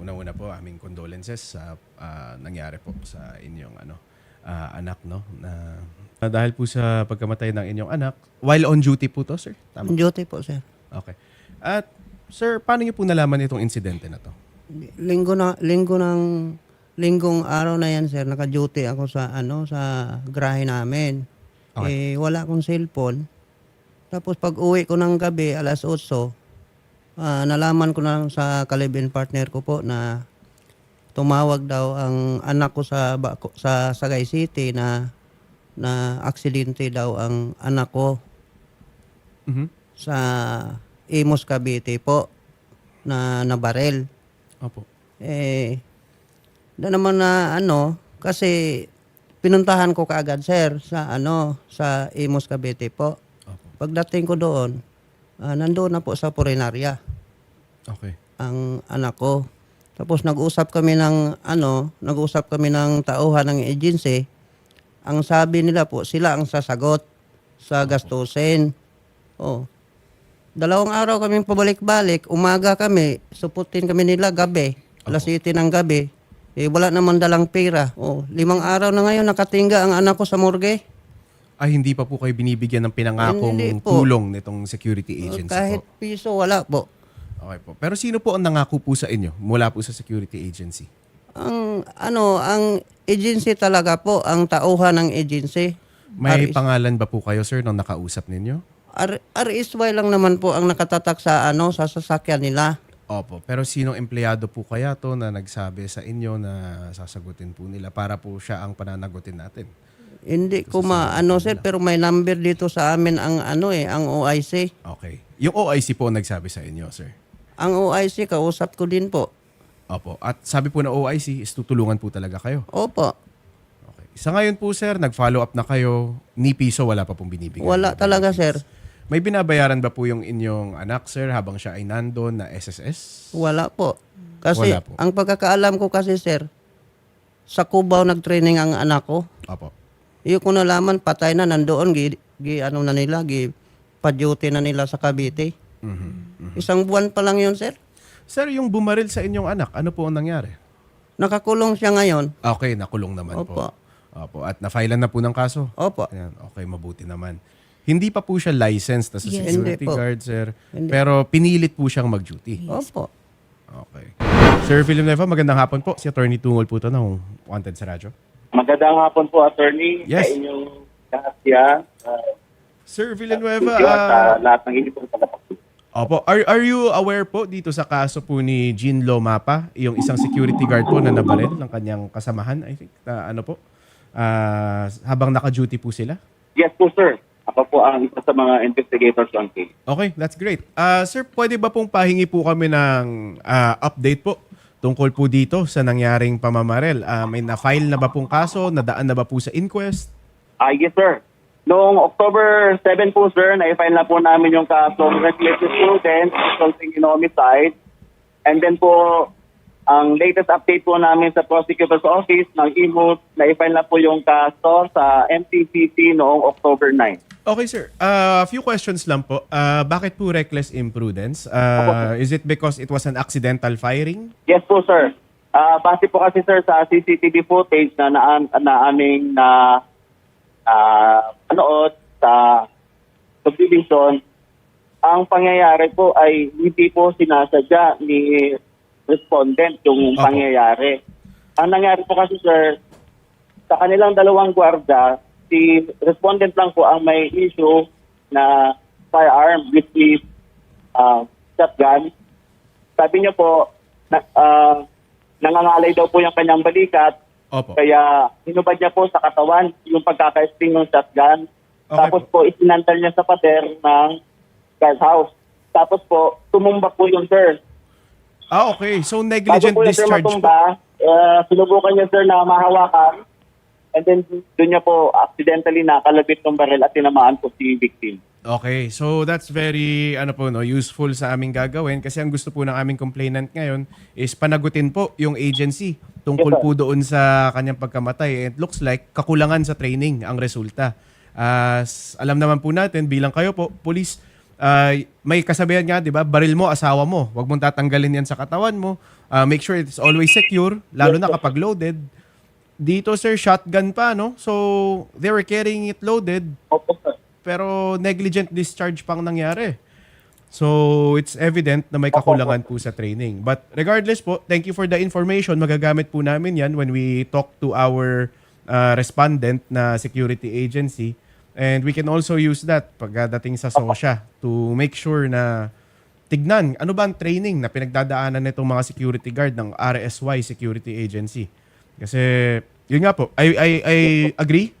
una-una po aming condolences sa ah, nangyari po sa inyong ano ah, anak no na na dahil po sa pagkamatay ng inyong anak while on duty po to sir. Tama. Duty po, sir. Okay. At sir, paano niyo po nalaman itong insidente na to? Linggo na linggo ng linggong araw na yan, sir. Naka-duty ako sa ano sa garahe namin. Eh wala akong cellphone. Tapos pag uwi ko ng gabi alas 8, ah, nalaman ko na lang sa kalibin partner ko po na tumawag daw ang anak ko sa Bako- sa Sagay City na na aksidente daw ang anak ko Mhm. sa Imus Cavite po na nabarel. Opo. Eh, na naman na ano, kasi pinuntahan ko kaagad sir sa ano, sa Imus Cavite po. Opo. Pagdating ko doon, ah, nandoon na po sa Purinarya Okay. ang anak ko. Tapos nag-usap kami ng ano, nag-usap kami ng tauhan ng agency. Ang sabi nila po, sila ang sasagot sa gastusin. Oh. Dalawang araw kaming pabalik-balik, umaga kami, suputin kami nila gabi, alas 7 ng gabi. Eh, wala naman dalang pera. Oh, limang araw na ngayon nakatingga ang anak ko sa morgue. Ay, hindi pa po kayo binibigyan ng pinangakong Hindi po. tulong nitong security agency Kahit po. piso, wala po. Okay po. Pero sino po ang nangako po sa inyo mula po sa security agency? Ang ano, ang agency talaga po, ang tauhan ng agency. May RS pangalan ba po kayo, sir, nung nakausap ninyo? R- RSY lang naman po ang nakatatak sa ano sa sasakyan nila. Opo. Pero sinong empleyado po kaya to na nagsabi sa inyo na sasagutin po nila para po siya ang pananagutin natin? Hindi ko maano sir pero may number dito sa amin ang ano eh ang OIC. Okay. Yung OIC po ang nagsabi sa inyo, sir. Ang OIC kausap ko din po. Opo. At sabi po na OIC is tutulungan po talaga kayo. Opo. Okay. Sa ngayon po, sir, nag-follow up na kayo. Ni piso wala pa pong binibigay. Wala talaga sir. May binabayaran ba po yung inyong anak, sir, habang siya ay nandun na SSS? Wala po. Kasi Wala po. ang pagkakaalam ko kasi sir sa Cubao nag-training ang anak ko. Opo. Iyo ko nalaman patay na nandoon gi, gi ano na nila gi pa-duty na nila sa Cavite. Mhm. Isang buwan pa lang yun sir. Sir, yung bumaril sa inyong anak, ano po ang nangyari? Nakakulong siya ngayon. Okay, nakulong naman Opo. po. Opo. At na-filean na po ng kaso? Opo. Ayan, okay, mabuti naman. Hindi pa po siya licensed as a Yes. security Hindi po. guard, sir. Hindi. Pero pinilit po siyang mag-duty. Opo. Okay. Sir Villanueva, magandang hapon po. Si Attorney Tungol po ito ng Wanted sa radyo. Magandang hapon po, attorney, Yes. sa inyong lahat yan. Uh, Sir Villanueva, sa ah, lahat ng inyong tagapagod. Opo. Are, are you aware po dito sa kaso po ni Jean Lomapa, yung isang security guard po na nabaril ng kanyang kasamahan, I think, na ano po, ah, habang naka-duty po sila? Yes po, sir. Ako po ang isa sa mga investigators on case. Okay, that's great. Ah, sir, pwede ba pong pahingi po kami ng ah, update po tungkol po dito sa nangyaring pamamarel? Ah, may na-file na ba pong kaso? Nadaan na ba po sa inquest? Ah, yes, sir. Noong October 7 po, sir, na-file na po namin yung kasong reckless student resulting in homicide. And then po, ang latest update po namin sa prosecutor's office ng IMUS, na-file na po yung kaso sa MTCC noong October 9. Okay, sir. A few questions lang po. Ah, bakit po reckless imprudence? Ah, is it because it was an accidental firing? Yes po, sir. Ah, base po kasi, sir, sa CCTV footage na na, na aming na ah, panood sa subdivision, ang pangyayari po ay hindi po sinasadya ni respondent yung Opo. pangyayari. Ang nangyari po kasi, sir, sa kanilang dalawang gwardiya, si respondent lang po ang may issue na firearm which is ah, shotgun. Sabi niya po, na, ah, nangangalay daw po yung kanyang balikat, Opo. kaya hinubad niya po sa katawan yung pagkakaisting ng shotgun. Okay Tapos po, isinantal niya sa pader ng guardhouse. Tapos po, tumumba po yung sir. Ah, okay. So, Bago negligent po yung sir discharge po. matumba, uh, sinubukan niya sir na mahawakan. And then doon niya po accidentally nakalabit ng baril at tinamaan po si victim. Okay, so that's very ano po no, useful sa aming gagawin kasi ang gusto po ng aming complainant ngayon is panagutin po yung agency tungkol po doon sa kanyang pagkamatay. It looks like kakulangan sa training ang resulta. As alam naman po natin bilang kayo po, police, ah, may kasabihan nga, di ba? Baril mo, asawa mo. Huwag mong tatanggalin yan sa katawan mo. Ah, make sure it's always secure, lalo na kapag loaded. Dito, sir, shotgun pa, no? So, they were carrying it loaded, Opo, sir. Pero negligent discharge pang nangyari. So, it's evident na may kakulangan po sa training. But regardless po, thank you for the information. Magagamit po namin yan when we talk to our uh, respondent na security agency. And we can also use that pagdating sa SOSHA to make sure na tignan ano ba ang training na pinagdadaanan nitong mga security guard ng RSY Security Agency. Kasi, yun nga po, I, I, I agree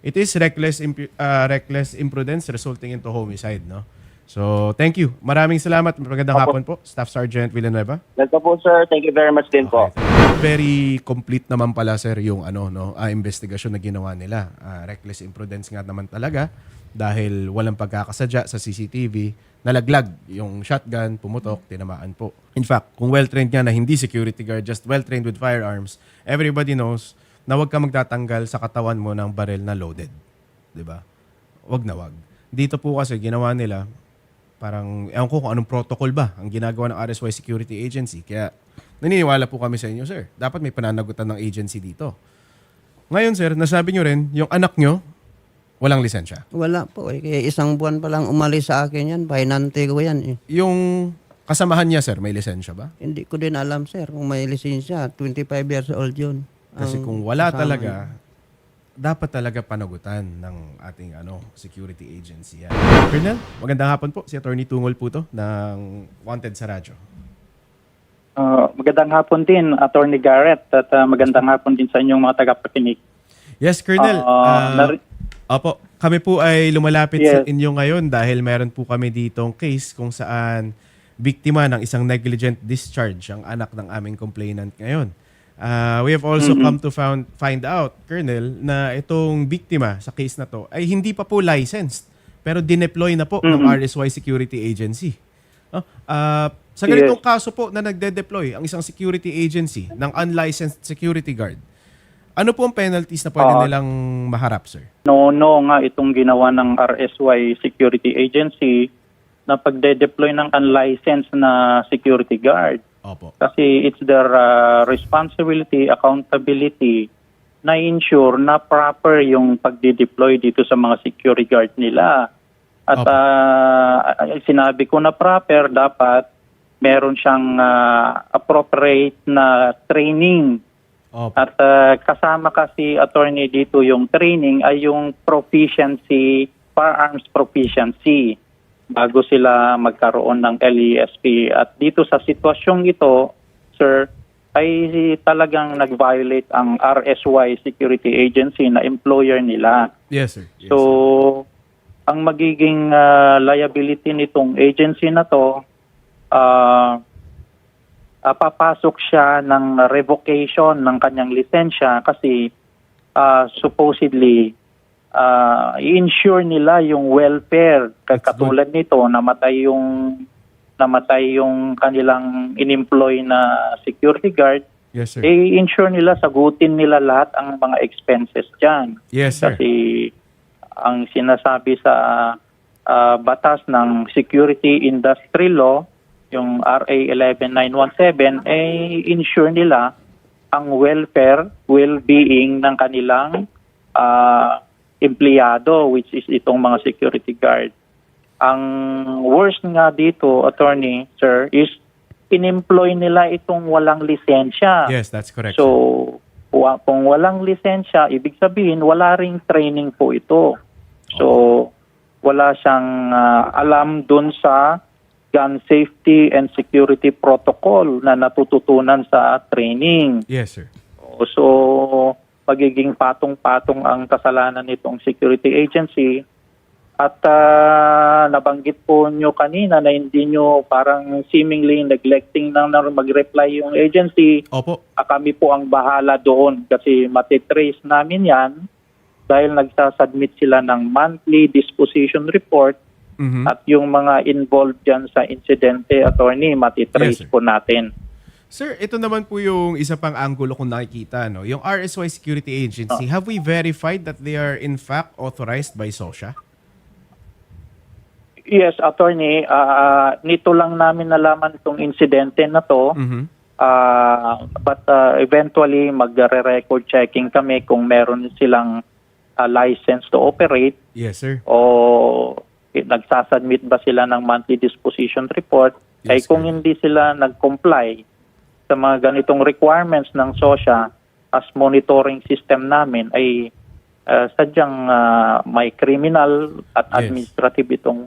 it is reckless impu- uh, reckless imprudence resulting into homicide, no? So, thank you. Maraming salamat. Magandang Opo. hapon po, Staff Sergeant Villanueva. Welcome po, sir. Thank you very much din po. Very complete naman pala sir yung ano no, ah, investigasyon na ginawa nila. Ah, reckless imprudence nga naman talaga dahil walang pagkakasadya sa CCTV, nalaglag yung shotgun, pumutok, tinamaan po. In fact, kung well-trained nga na hindi security guard, just well-trained with firearms, everybody knows na huwag ka magtatanggal sa katawan mo ng baril na loaded. 'Di ba? Wag na wag. Dito po kasi ginawa nila parang ewan ko kung anong protocol ba ang ginagawa ng RSY Security Agency. Kaya naniniwala po kami sa inyo, sir. Dapat may pananagutan ng agency dito. Ngayon, sir, nasabi nyo rin, yung anak nyo, walang lisensya. Wala po eh. Kaya isang buwan pa lang umalis sa akin yan. Pahinante ko yan eh. Yung kasamahan niya, sir, may lisensya ba? Hindi ko din alam, sir, kung may lisensya. 25 years old yun. Kasi Ang kung wala kasama talaga, dapat talaga panagutan ng ating ano security agency. Yan. Colonel, magandang hapon po. Si Attorney Tungol po to ng Wanted sa Radyo. Uh, magandang hapon din, Attorney Garrett, at uh, magandang hapon din sa inyong mga tagapakinig. Yes, Colonel. Ah, Ah, nari- Opo, kami po ay lumalapit sa Yes. inyo ngayon dahil meron po kami ditong case kung saan biktima ng isang negligent discharge ang anak ng aming complainant ngayon. Ah, we have also come to found, find out, Colonel, na itong biktima sa case na to ay hindi pa po licensed pero dineploy na po ng RSY Security Agency. No? Ah, sa ganitong kaso po na nagde-deploy ang isang security agency ng unlicensed security guard, ano po ang penalties na pwede Ah. nilang maharap, sir? No-no nga itong ginawa ng RSY Security Agency na pagde-deploy ng unlicensed na security guard. Opo. Kasi it's their uh, responsibility, accountability na ensure na proper yung pagdi-deploy dito sa mga security guard nila. At Opo. uh, sinabi ko na proper, dapat meron siyang uh, appropriate na training Opo. At uh, kasama kasi attorney dito yung training ay yung proficiency, firearms proficiency bago sila magkaroon ng LESP. At dito sa sitwasyong ito, sir, ay talagang nag-violate ang RSY Security Agency na employer nila. Yes, sir. Yes, So, ang magiging uh, liability nitong agency na to, uh, uh, papasok siya ng revocation ng kanyang lisensya kasi uh, supposedly uh, i-insure nila yung welfare. Katulad nito, namatay yung namatay yung kanilang in-employ na security guard, yes, sir. i-insure nila, sagutin nila lahat ang mga expenses dyan. Yes, sir. Kasi ang sinasabi sa ah, batas ng Security Industry Law, yung RA 11917, eh insure nila ang welfare, well-being ng kanilang ah, empleyado, which is itong mga security guard. Ang worst nga dito, attorney, sir, is in-employ nila itong walang lisensya. Yes, that's correct. So, kung walang lisensya, ibig sabihin wala ring training po ito. So, wala siyang ah, alam dun sa gun safety and security protocol na natututunan sa training. Yes, sir. So, pagiging patong-patong ang kasalanan nitong security agency at ah, nabanggit po nyo kanina na hindi nyo parang seemingly neglecting na mag-reply yung agency Opo. Ah, kami po ang bahala doon kasi matitrace namin yan dahil nagsasubmit sila ng monthly disposition report Mhm. at yung mga involved dyan sa insidente, attorney, Yes, matitrace sir. po natin. Sir, ito naman po yung isa pang angulo kung nakikita. No? Yung RSY Security Agency, have we verified that they are in fact authorized by SOSHA? Yes, attorney, ah, nito lang namin nalaman itong insidente na to. Mhm. Ah, but ah, eventually magre-record checking kami kung meron silang ah, license to operate Yes, sir. o eh, nagsasubmit ba sila ng monthly disposition report. Ay Yes, kung sir. hindi sila nag-comply sa mga ganitong requirements ng SOSHA as monitoring system namin ay ah, sadyang ah, may criminal at Yes. administrative itong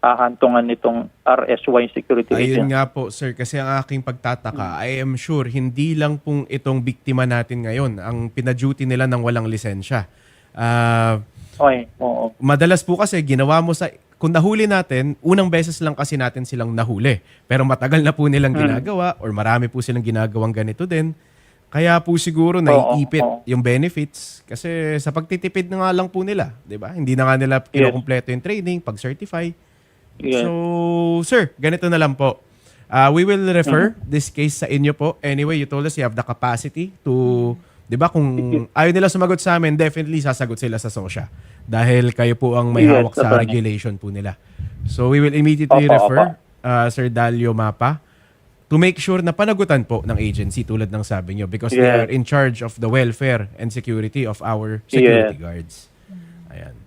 hahantungan nitong RSY Security Ayun Agency. nga po, sir, kasi ang aking pagtataka, I am sure, hindi lang pong itong biktima natin ngayon, ang pina-duty nila ng walang lisensya. Ah, Okay, oo. madalas po kasi ginawa mo sa kung nahuli natin, unang beses lang kasi natin silang nahuli. Pero matagal na po nilang ginagawa or marami po silang ginagawang ganito din. Kaya po siguro naiipit oo. yung benefits kasi sa pagtitipid na nga lang po nila, 'di ba? Hindi na nga nila kinukumpleto yung training, pag-certify. Yes. So, sir, ganito na lang po. Uh, we will refer this case sa inyo po. Anyway, you told us you have the capacity to, di ba, kung ayaw nila sumagot sa amin, definitely sasagot sila sa SOSHA. Dahil kayo po ang may hawak sa regulation po nila. So, we will immediately Opo, refer, uh, Sir Dalio Mapa, to make sure na panagutan po ng agency tulad ng sabi nyo because they Yes. are in charge of the welfare and security of our security guards. Ayan.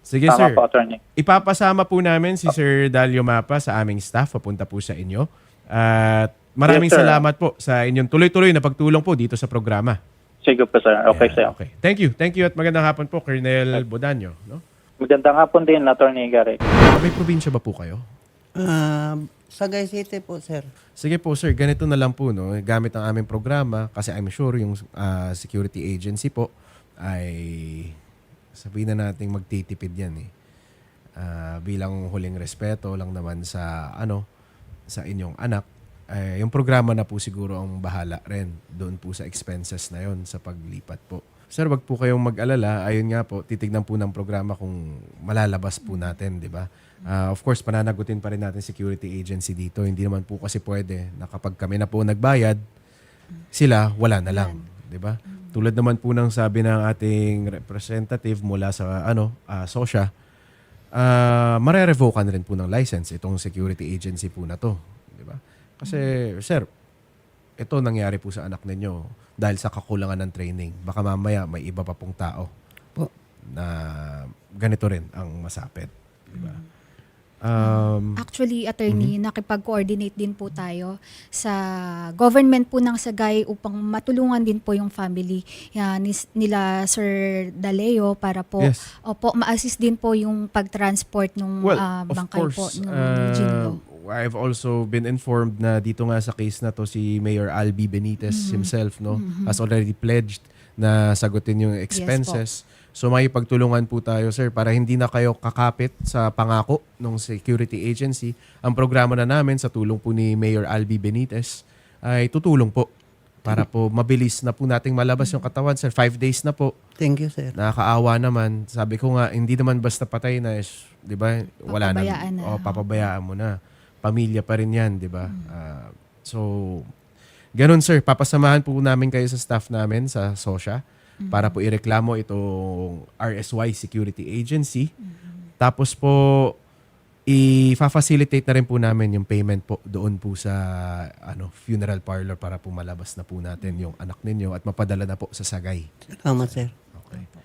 Sige, Tama sir. po, attorney. Ipapasama po namin si Sir Dalio Mapa sa aming staff papunta po sa inyo. At maraming Yes, sir. salamat po sa inyong tuloy-tuloy na pagtulong po dito sa programa. Sige po, sir. Okay, Ayan, sir. okay. Thank you. Thank you at magandang hapon po, Colonel Bodanyo. No? Magandang hapon din, Attorney Gary. May probinsya ba po kayo? Ah, Sagay City po, sir. Sige po sir, ganito na lang po no, gamit ang aming programa kasi I'm sure yung ah, security agency po ay sabihin na nating magtitipid yan eh. Ah, bilang huling respeto lang naman sa ano sa inyong anak. Eh, yung programa na po siguro ang bahala rin doon po sa expenses na yon sa paglipat po. Sir, wag po kayong mag-alala. Ayun nga po, titignan po ng programa kung malalabas po natin, di ba? Ah, of course, pananagutin pa rin natin security agency dito. Hindi naman po kasi pwede na kapag kami na po nagbayad, sila wala na lang, 'di ba? Tulad naman po ng sabi ng ating representative mula sa ano, ah, SOSHA, ah mare-revokean rin po ng license itong security agency po na 'to, 'di ba? Kasi sir, ito nangyari po sa anak ninyo dahil sa kakulangan ng training. Baka mamaya may iba pa pong tao Po. na ganito rin ang masapit, 'di ba? Um, Actually, attorney, nakipag-coordinate din po tayo sa government po ng Sagay upang matulungan din po yung family yan, nis- nila Sir Daleo para po Yes. opo, ma-assist din po yung pag-transport ng Well, ah, of bangkay po course, ng uh, Jinlo. I've also been informed na dito nga sa case na to si Mayor Albi Benitez Mm-hmm. himself no has already pledged na sagutin yung expenses. so may pagtulungan po tayo sir para hindi na kayo kakapit sa pangako ng security agency. Ang programa na namin sa tulong po ni Mayor Albi Benitez ay tutulong po para po mabilis na po nating malabas yung katawan sir. Five days na po. Thank you, sir. Nakakaawa naman. Sabi ko nga, hindi naman basta patay na, is, di ba? Wala na. Na. O, papabayaan mo na. Pamilya pa rin yan, di ba? Ah, so, ganun sir, papasamahan po namin kayo sa staff namin sa SOSHA para po ireklamo itong RSY Security Agency. Tapos po, i-facilitate na rin po namin yung payment po doon po sa ano funeral parlor para po malabas na po natin yung anak ninyo at mapadala na po sa Sagay. Salamat, sir. Okay.